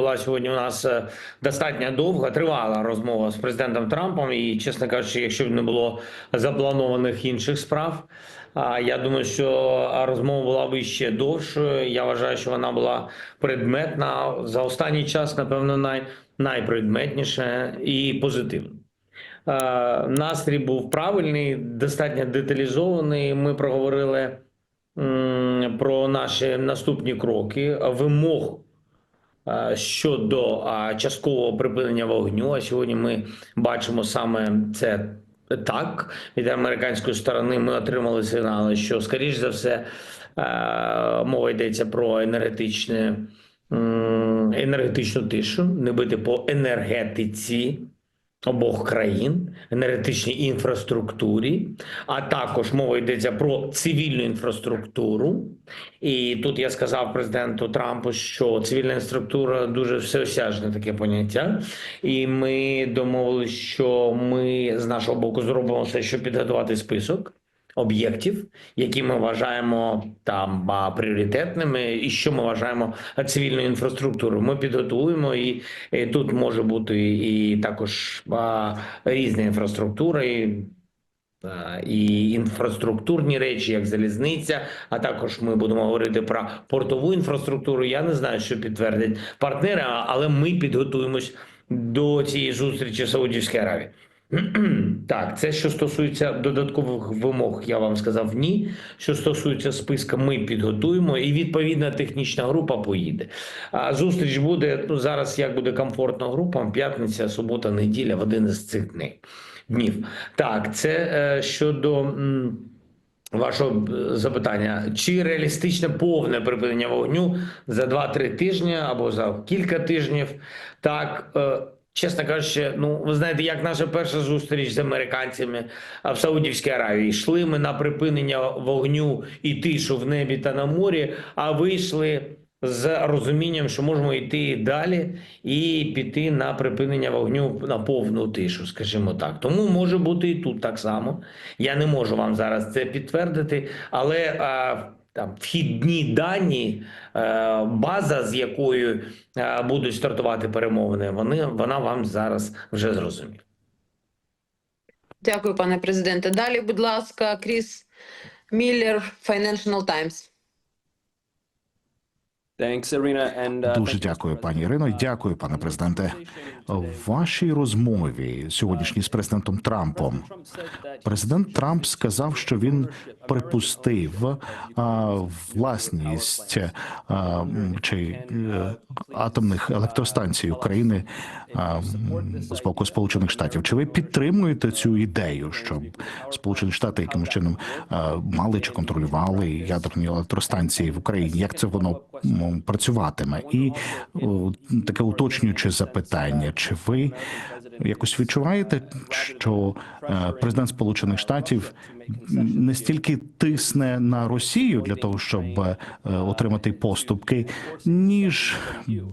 була сьогодні у нас е, достатньо довга, тривала розмова з президентом Трампом. І, чесно кажучи, якщо б не було запланованих інших справ, я думаю, що розмова була б ще довшою. Я вважаю, що вона була предметна за останній час, напевно, най, найпредметніша і позитивна. Е, Настрій був правильний, достатньо деталізований. Ми проговорили про наші наступні кроки, вимог щодо часткового припинення вогню. А сьогодні ми бачимо саме це так. Від американської сторони ми отримали сигнали, що, скоріш за все, мова йдеться про енергетичне, енергетичну тишу, не бити по енергетиці обох країн, енергетичній інфраструктурі, а також мова йдеться про цивільну інфраструктуру. І тут я сказав президенту Трампу, що цивільна інфраструктура дуже всеосяжне таке поняття, і ми домовилися, що ми з нашого боку зробимо все, щоб підготувати список. Об'єктів, які ми вважаємо там пріоритетними, і що ми вважаємо цивільною інфраструктурою. Ми підготуємо і, і тут може бути і також а, різна інфраструктура, і, і інфраструктурні речі, як залізниця. А також ми будемо говорити про портову інфраструктуру. Я не знаю, що підтвердять партнери, але ми підготуємось до цієї зустрічі в Саудівській Аравії. Так, це що стосується додаткових вимог, я вам сказав ні. Що стосується списка, ми підготуємо, і відповідна технічна група поїде. А зустріч буде ну зараз. Як буде комфортно групам? П'ятниця, субота, неділя в один із цих днів. Так, це е, щодо. м, Вашого е, запитання, чи реалістичне повне припинення вогню за 2-3 тижні або за кілька тижнів? Так, е, чесно кажучи, ну ви знаєте, як наша перша зустріч з американцями в Саудівській Аравії. Йшли ми на припинення вогню і тишу в небі та на морі, а вийшли з розумінням, що можемо йти далі і піти на припинення вогню на повну тишу, скажімо так. Тому може бути і тут так само. Я не можу вам зараз це підтвердити, але там вхідні дані, е, база, з якою е, будуть стартувати перемовини, вони вона вам зараз вже зрозуміла. Дякую, пане президенте. Далі, будь ласка, Кріс Міллер, Financial Times. Дуже thank you, дякую, пані Ірино. Uh, Дякую, пане президенте. В вашій розмові сьогоднішній з президентом Трампом президент Трамп сказав, що він припустив а, власність а, чи е, атомних електростанцій України а, з боку Сполучених Штатів. Чи ви підтримуєте цю ідею, щоб Сполучені Штати якимось чином а, мали чи контролювали ядерні електростанції в Україні? Як це воно працюватиме? І таке уточнююче запитання: чи ви якось відчуваєте, що е, президент Сполучених Штатів не стільки тисне на Росію для того, щоб е, отримати поступки, ніж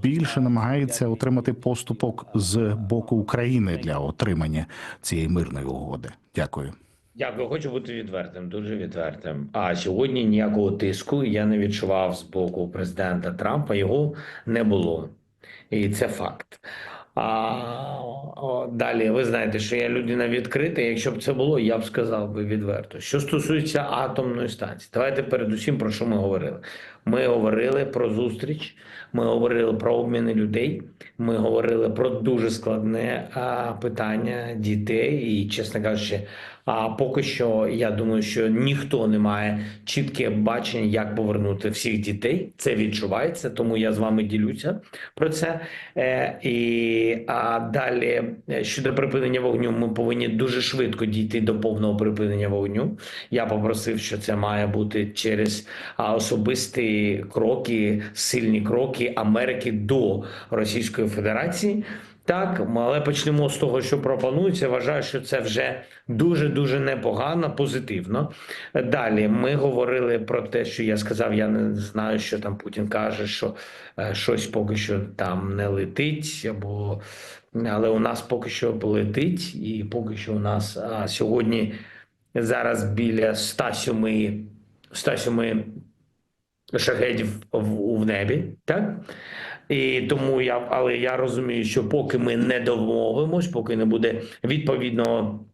більше намагається отримати поступок з боку України для отримання цієї мирної угоди? Дякую. Дякую, хочу бути відвертим, дуже відвертим. А сьогодні ніякого тиску я не відчував з боку президента Трампа. Його не було, і це факт. А далі ви знаєте, що я людина відкрита. Якщо б це було, я б сказав би відверто. Що стосується атомної станції, давайте передусім про що ми говорили. Ми говорили про зустріч, ми говорили про обміни людей. Ми говорили про дуже складне а, питання дітей, і чесно кажучи, а поки що я думаю, що ніхто не має чітке бачення, як повернути всіх дітей. Це відчувається, тому я з вами ділюся про це. Е, і а далі е, щодо припинення вогню, ми повинні дуже швидко дійти до повного припинення вогню. Я попросив, що це має бути через особисті кроки, сильні кроки Америки до Російської Федерації. Так, але почнемо з того, що пропонується. Вважаю, що це вже дуже дуже непогано, позитивно. Далі ми говорили про те, що я сказав. Я не знаю, що там Путін каже, що е, щось поки що там не летить, або але у нас поки що летить, і поки що у нас а, сьогодні зараз біля 107, 107 шахедів в, небі. Так І тому я, але я розумію, що поки ми не домовимось, поки не буде відповідного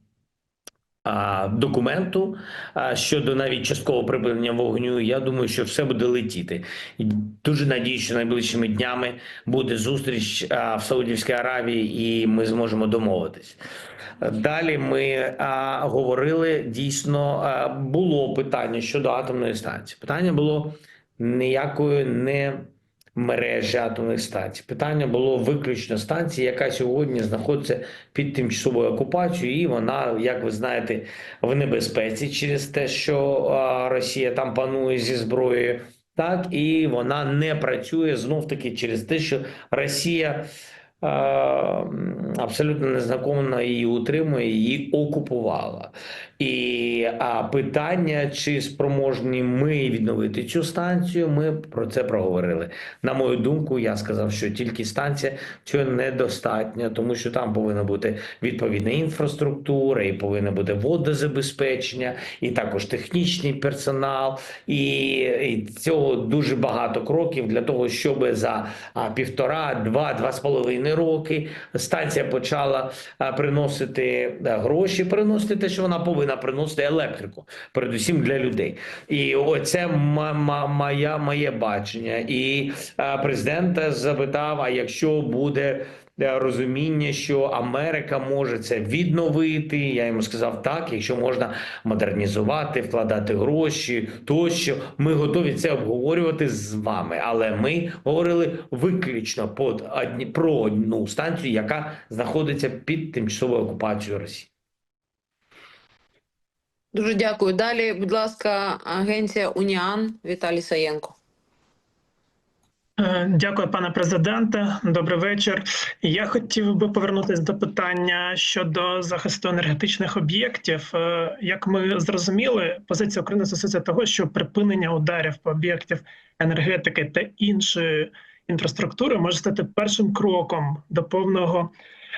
а, документу а, щодо навіть часткового припинення вогню, я думаю, що все буде летіти. І дуже надію, що найближчими днями буде зустріч а, в Саудівській Аравії, і ми зможемо домовитись. Далі ми а, говорили дійсно, а, було питання щодо атомної станції. Питання було ніякої не мережі атомних станцій. Питання було виключно станції, яка сьогодні знаходиться під тимчасовою окупацією, і вона, як ви знаєте, в небезпеці через те, що Росія там панує зі зброєю. Так, і вона не працює знов таки через те, що Росія абсолютно незаконно її утримує, її окупувала. І питання, чи спроможні ми відновити цю станцію, ми про це проговорили. На мою думку, я сказав, що тільки станція цього недостатньо, тому що там повинна бути відповідна інфраструктура, і повинно бути водозабезпечення, і також технічний персонал. І, і цього дуже багато кроків для того, щоб за півтора, два, два з половиною роки станція почала приносити гроші, приносити те, що вона повинна приносити електрику, передусім для людей. І оце м- м- моє бачення. І президент запитав: а якщо буде. Розуміння, що Америка може це відновити. Я йому сказав так, якщо можна модернізувати, вкладати гроші, тощо ми готові це обговорювати з вами. Але ми говорили виключно под одні- про одну станцію, яка знаходиться під тимчасовою окупацією Росії. Дуже дякую. Далі, будь ласка, агенція Уніан Віталій Саєнко. Е, Дякую, пане президенте. Добрий вечір. Я хотів би повернутися до питання щодо захисту енергетичних об'єктів. Е, Як ми зрозуміли, позиція України стосується того, що припинення ударів по об'єктів енергетики та іншої інфраструктури може стати першим кроком до повного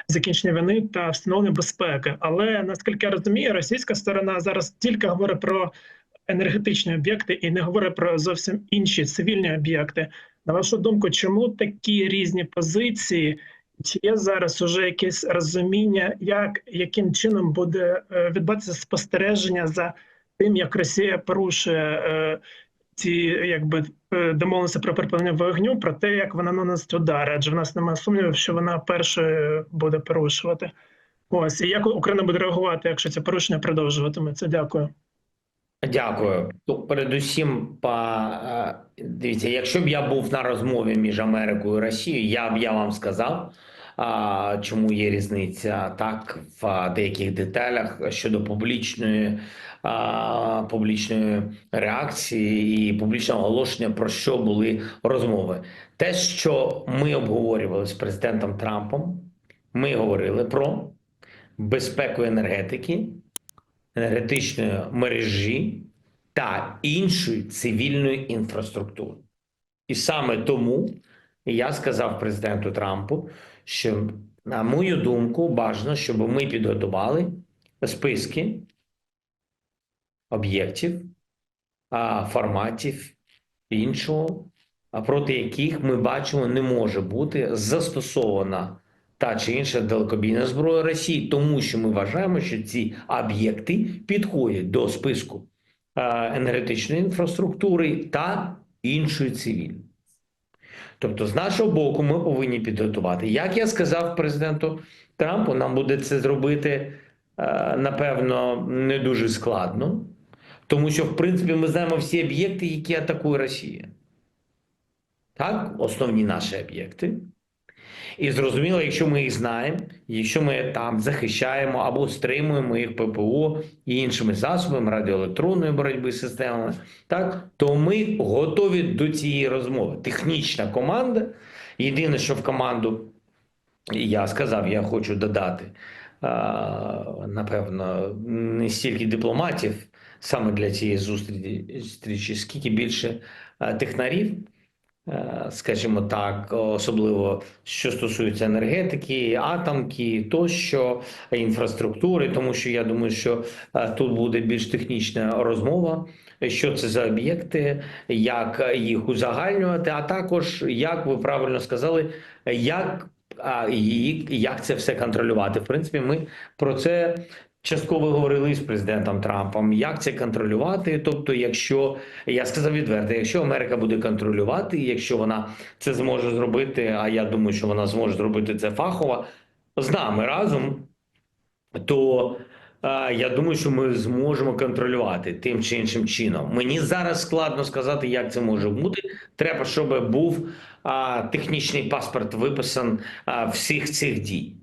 закінчення війни та встановлення безпеки. Але наскільки я розумію, російська сторона зараз тільки говорить про енергетичні об'єкти і не говорить про зовсім інші цивільні об'єкти. На вашу думку, чому такі різні позиції? Чи є зараз уже якесь розуміння, як яким чином буде е, відбуватися спостереження за тим, як Росія порушує е, ці якби е, домовленості про припинення вогню, про те, як вона наносить удари? Адже в нас немає сумнівів, що вона першою буде порушувати. Ось і як Україна буде реагувати, якщо це порушення продовжуватиметься? Дякую. Дякую. Передусім, е, дивіться, якщо б я був на розмові між Америкою і Росією, я б я вам сказав, а, чому є різниця так в деяких деталях щодо публічної, а, публічної реакції і публічного оголошення, про що були розмови. Те, що ми обговорювали з президентом Трампом, ми говорили про безпеку енергетики енергетичної мережі та іншої цивільної інфраструктури. І саме тому я сказав президенту Трампу, що, на мою думку, бажано, щоб ми підготували списки об'єктів, форматів іншого, проти яких ми бачимо, не може бути застосована та чи інша далекобійна зброя Росії, тому що ми вважаємо, що ці об'єкти підходять до списку енергетичної інфраструктури та іншої цивільної. Тобто, з нашого боку, ми повинні підготувати. Як я сказав президенту Трампу, нам буде це зробити напевно не дуже складно, тому що, в принципі, ми знаємо всі об'єкти, які атакує Росія. Так, основні наші об'єкти. І зрозуміло, якщо ми їх знаємо, якщо ми там захищаємо або стримуємо їх ППО і іншими засобами радіоелектронної боротьби системами, так то ми готові до цієї розмови. Технічна команда. Єдине, що в команду я сказав, я хочу додати, напевно, не стільки дипломатів саме для цієї зустрічі, скільки більше технарів. Е, скажімо так, особливо що стосується енергетики, атомки, тощо інфраструктури, тому що я думаю, що е, тут буде більш технічна розмова що це за об'єкти, як їх узагальнювати, а також як ви правильно сказали, як, як це все контролювати. В принципі, ми про це частково говорили з президентом Трампом. Як це контролювати? Тобто, якщо я сказав відверто, якщо Америка буде контролювати, якщо вона це зможе зробити, а я думаю, що вона зможе зробити це фахово з нами разом, то е, я думаю, що ми зможемо контролювати тим чи іншим чином. Мені зараз складно сказати, як це може бути. Треба, щоб був а, технічний паспорт виписан а, всіх цих дій.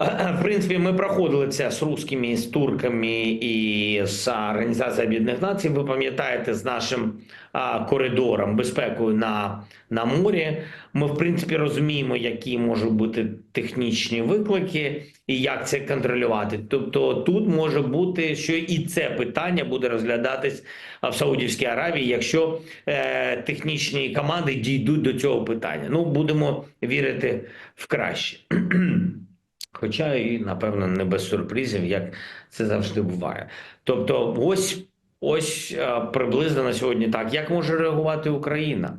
В принципі, ми проходили це з русскими, з турками і з Організацією Об'єднаних Націй. Ви пам'ятаєте, з нашим а, коридором безпекою на, на морі. Ми, в принципі, розуміємо, які можуть бути технічні виклики і як це контролювати. Тобто, тут може бути, що і це питання буде розглядатись в Саудівській Аравії, якщо е, технічні команди дійдуть до цього питання. Ну, будемо вірити в краще. Хоча і напевно не без сюрпризів, як це завжди буває. Тобто, ось ось е, приблизно на сьогодні так. Як може реагувати Україна?